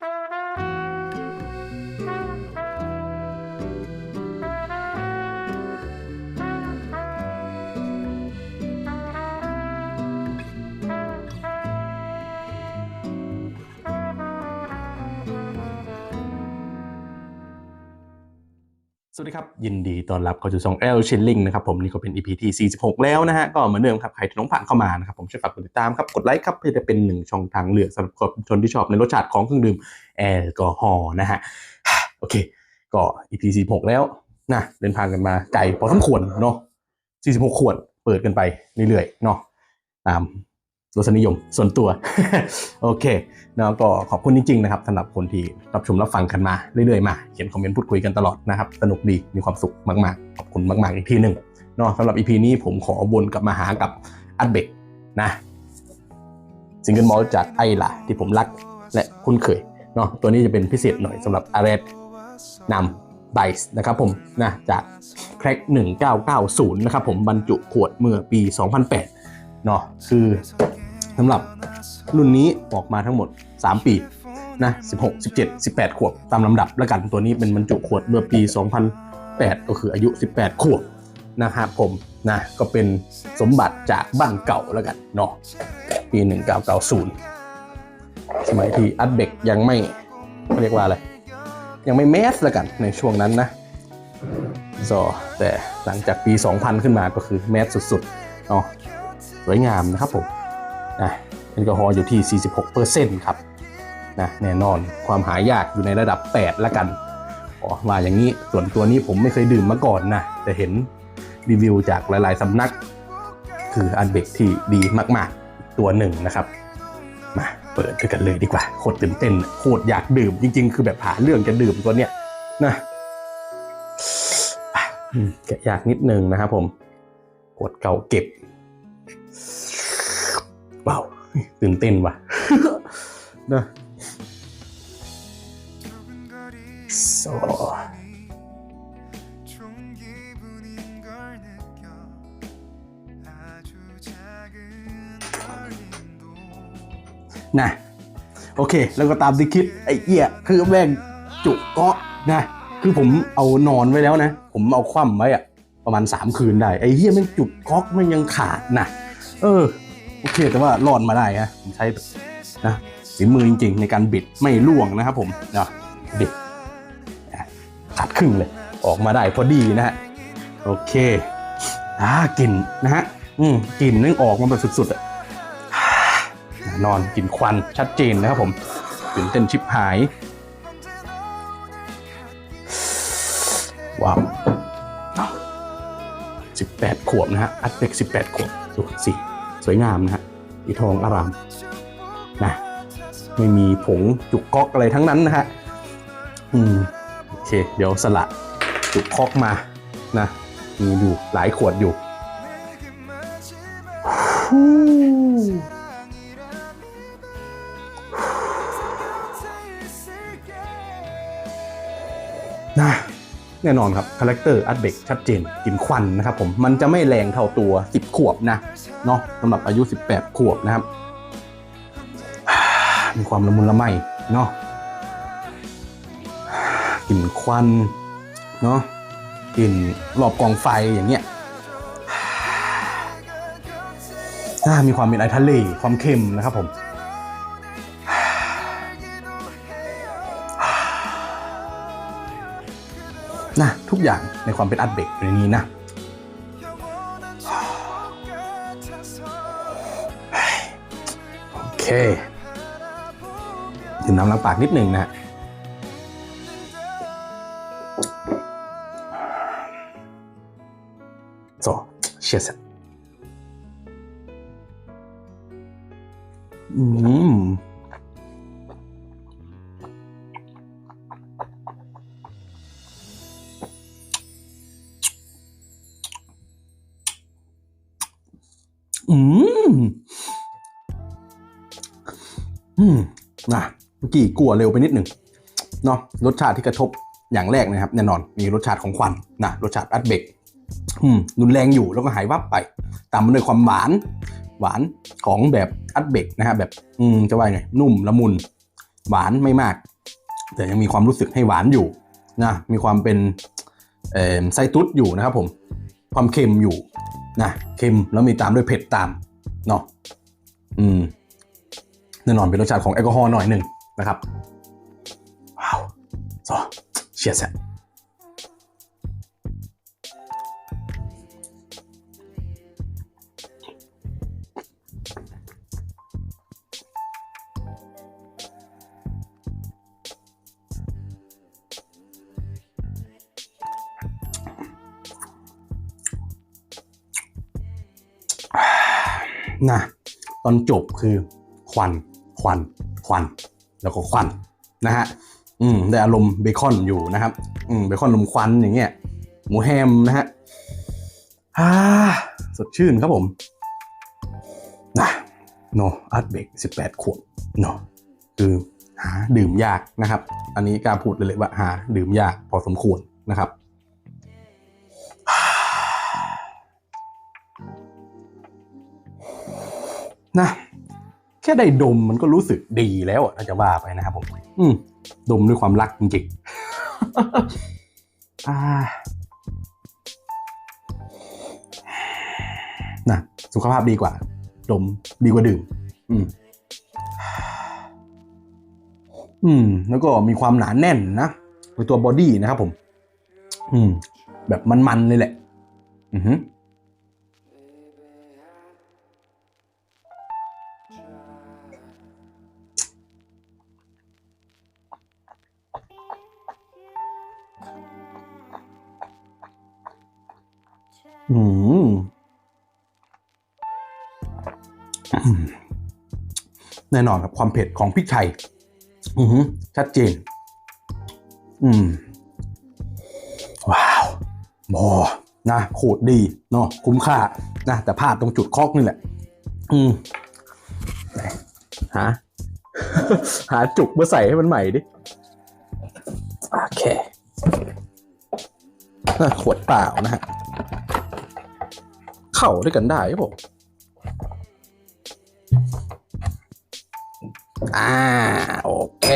you สวัสดีครับ ยินดีต้อนรับเข้าสู่ช่อง L Shilling นะครับผมนี่ก็เป็น EP ที่ 46 แล้วนะฮะก็เหมือนเดิมครับ ใครที่น้องผ่านเข้ามานะครับผมช่วยฝากกดติดตามครับ กดไลค์ครับเพื่อจะเป็นหนึ่งช่องทางเลือกสำหรับคนที่ชอบในรสชาติของเครื่องดื่มแอลกอฮอล์นะฮะโอเค ก็ EP 46 แล้วนะเดินทางกันมาไกลพอสมควรเนาะ46 ขวดเปิดกันไปเรื่อยๆเนาะตาม รสนิยมส่วนตัว โอเคแล้วก็ขอบคุณจริงๆนะครับสำหรับคนที่รับชมรับฟังกันมาเรื่อยๆมาเขียนคอมเมนต์พูดคุยกันตลอดนะครับสนุกดีมีความสุขมากๆ ขอบคุณมากๆอีกทีหนึ่งเนาะสำหรับ EP นี้ผมขอวนกลับมาหากับอัดเบกนะซิงเกิลมอลจากไอล่ะที่ผมรักและคุ้นเคยเนาะตัวนี้จะเป็นพิเศษหน่อยสำหรับอาร์เรสนำไบส์นะครับผมนะจากแคร็ก1990 นะครับผมบรรจุขวดเมื่อปี 2008เนาะคือ สำหรับรุ่นนี้ออกมาทั้งหมด 3 ปีนะ16 17 18 ขวบตามลำดับแล้วกันตัวนี้เป็นบรรจุขวดเมื่อปี 2008 ก็คืออายุ 18 ขวบนะครับผมนะก็เป็นสมบัติจากบ้านเก่าแล้วกันเนาะปี 1990 สมัยที่อัดเบกยังไม่เขาเรียกว่าอะไร ยังไม่แมสแล้วกันในช่วงนั้นนะซอแต่หลังจากปี 2000 ขึ้นมาก็คือแมสสุดๆเนาะสวยงามนะครับผม นะแอลกอฮอล์อยู่ที่ 46%ครับนะแน่นอนความหายากอยู่ในระดับ 8 ละกันอ๋อว่าอย่างนี้ส่วนตัวนี้ผมไม่เคยดื่มมาก่อนนะแต่เห็นรีวิวจากหลาย ๆสำนัก คืออันเบกที่ดีมากๆ ตัวหนึ่งนะครับ มาเปิดด้วยกันเลยดีกว่าโคตรตื่นเต้นโคตรอยากดื่มจริง ๆ คือแบบหาเรื่องจะดื่มตัวเนี้ยนะแกะยากนิดนึงนะครับผมกดเก่าเก็บ ว้าวตื่นเต้นว่ะนะโซนะโอเค แล้วก็ตามที่คิดไอ้เอี้ยคือแม่งจุกเกาะนะ คือผมเอานอนไว้แล้วนะ ผมเอาคว่ำไว้อะประมาณ 3 คืนได้ ไอ้เหี้ยมันจุกก๊อกแมันยังขาดนะเออ โอเคแต่ว่ารอดมาได้ฮะผมใช้นะฝีมือจริง ๆ ในการบิดไม่ล่วงนะครับผมเนะบิดอะขาดครึ่งเลย ออกมาได้พอดีนะฮะโอเคอ่ากลิ่นนะฮะอืมกลิ่นนึงออกมาแบบสุดๆอะนอนกลิ่นควันชัดเจนนะครับผมตื่นเต้นชิบหายว้าวสิบแปดขวบนะฮะอัดเด็กสิบแปดขวบดูสิ สวยงามนะฮะอีทองอารามนะไม่มีผงจุกก๊อกอะไรทั้งนั้นนะฮะอืมโอเค เดี๋ยวสละจุกก๊อกมานะมีอยู่หลายขวดอยู่นะ แน่นอนครับคาแรคเตอร์อัดเบกชัดเจนกลิ่นควันนะครับผมมันจะไม่แรงเท่าตัว 10 ขวบนะเนาะสำหรับอายุ 18 ขวบนะครับ มีความละมุนละไมเนาะกลิ่นควันเนาะกลิ่นรอบกองไฟอย่างเงี้ยมีความเป็นไอทะเลความเค็มนะครับผม นะทุกอย่างในความเป็นอัดเบรกอยู่ในนี้นะโอเคดื่มน้ำล้างปากนิดหนึ่งนะฮะโซเชียร์อืม อืมอืมนะเมื่อกี้กลัวเร็วไปนิดหนึ่งเนาะรสชาติที่กระทบอย่างแรกนะครับ แน่นอนมีรสชาติของควันนะรสชาติอัดเบกอืมรุนแรงอยู่แล้วก็หายวับไป ตามมาด้วยความหวาน หวานของแบบอัดเบกนะฮะแบบ อืมจะว่าไงนุ่มละมุน หวานไม่มาก แต่ยังมีความรู้สึกให้หวานอยู่นะมีความเป็นไส้ตุ๊ดอยู่นะครับผม ความเค็มอยู่ นะเค็มแล้วมีตามด้วยเผ็ดตามเนาะอืมแน่นอนเป็นรสชาติของแอลกอฮอล์หน่อยหนึ่งนะครับว้าวโซเชียร์แซ นะตอนจบคือควันควันควัน แล้วก็ควันนะฮะอืมได้อารมณ์เบคอนอยู่นะครับ อืมเบคอนลมควันอย่างเงี้ยหมูแฮมนะฮะอ่าสดชื่นครับผมนะโนอาร์ตเบกสิบแปดขวบเนาะคือหาดื่มยากนะครับ อันนี้กล้าพูดเลยเลยว่าหาดื่มยากพอสมควรนะครับ นะแค่ได้ดมมันก็รู้สึกดีแล้วอะถ้าจะว่าไปนะครับผม อืมดมด้วยความรักจริงๆอ่านะสุขภาพดีกว่า ดมดีกว่าดื่ม อืม อืม แล้วก็มีความหนาแน่นนะในตัวบอดี้นะครับผม อืม แบบมันๆเลยแหละ อือหือ อืมอืมแน่นอนครับความเผ็ดของพริกไทย อือชัดเจน อืม ว้าวโอนะโคตรดี เนาะคุ้มค่า นะ แต่พลาดตรงจุดคอกนี่แหละ อืมหา หาจุกมาใส่ให้มันใหม่ดิ โอเคขวดเปล่านะฮะ เข้าด้วยกันได้ครับผมอ่าโอเค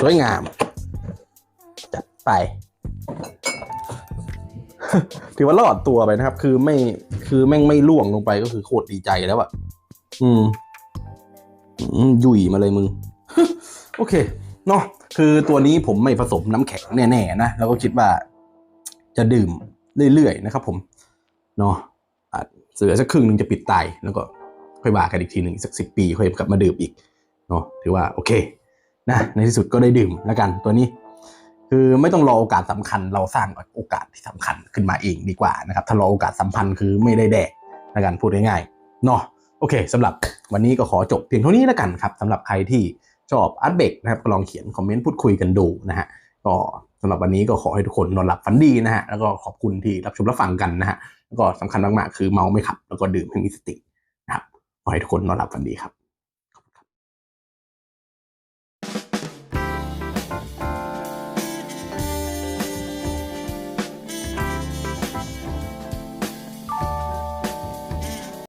สวยงาม จัดไป ถือว่ารอดตัวไปนะครับ คือไม่คือแม่งไม่ล่วงลงไปก็คือโคตรดีใจแล้วอะอืมอืมยุ่ยมาเลยมึง โอเคเนาะคือตัวนี้ผมไม่ผสมน้ำแข็งแน่ ๆ นะ แล้วก็คิดว่าจะดื่มเรื่อย ๆ นะครับผม เนาะอ เสือสักครึ่งหนึ่งจะปิดตายแล้วก็ค่อยว่ากันอีกทีหนึ่งสักสิบปีค่อยกลับมาดื่มอีกเนาะถือว่าโอเคนะในที่สุดก็ได้ดื่มแล้วกันตัวนี้ คือไม่ต้องรอโอกาสสำคัญ เราสร้างโอกาสที่สำคัญขึ้นมาเองดีกว่านะครับถ้ารอโอกาสสัมพันธ์คือไม่ได้แดกแล้วกันพูดง่ายๆเนาะโอเคสำหรับวันนี้ก็ขอจบเพียงเท่านี้แล้วกันครับสำหรับใครที่ชอบอาร์ตเบกนะครับก็ลองเขียนคอมเมนต์พูดคุยกันดูนะฮะก็ สำหรับวันนี้ก็ขอให้ทุกคนนอนหลับฝันดีนะฮะแล้วก็ขอบคุณที่รับชมรับฟังกันนะฮะแล้วก็สำคัญมากๆคือเมาไม่ขับ แล้วก็ดื่มให้มีสตินะครับขอให้ทุกคนนอนหลับฝันดีครับ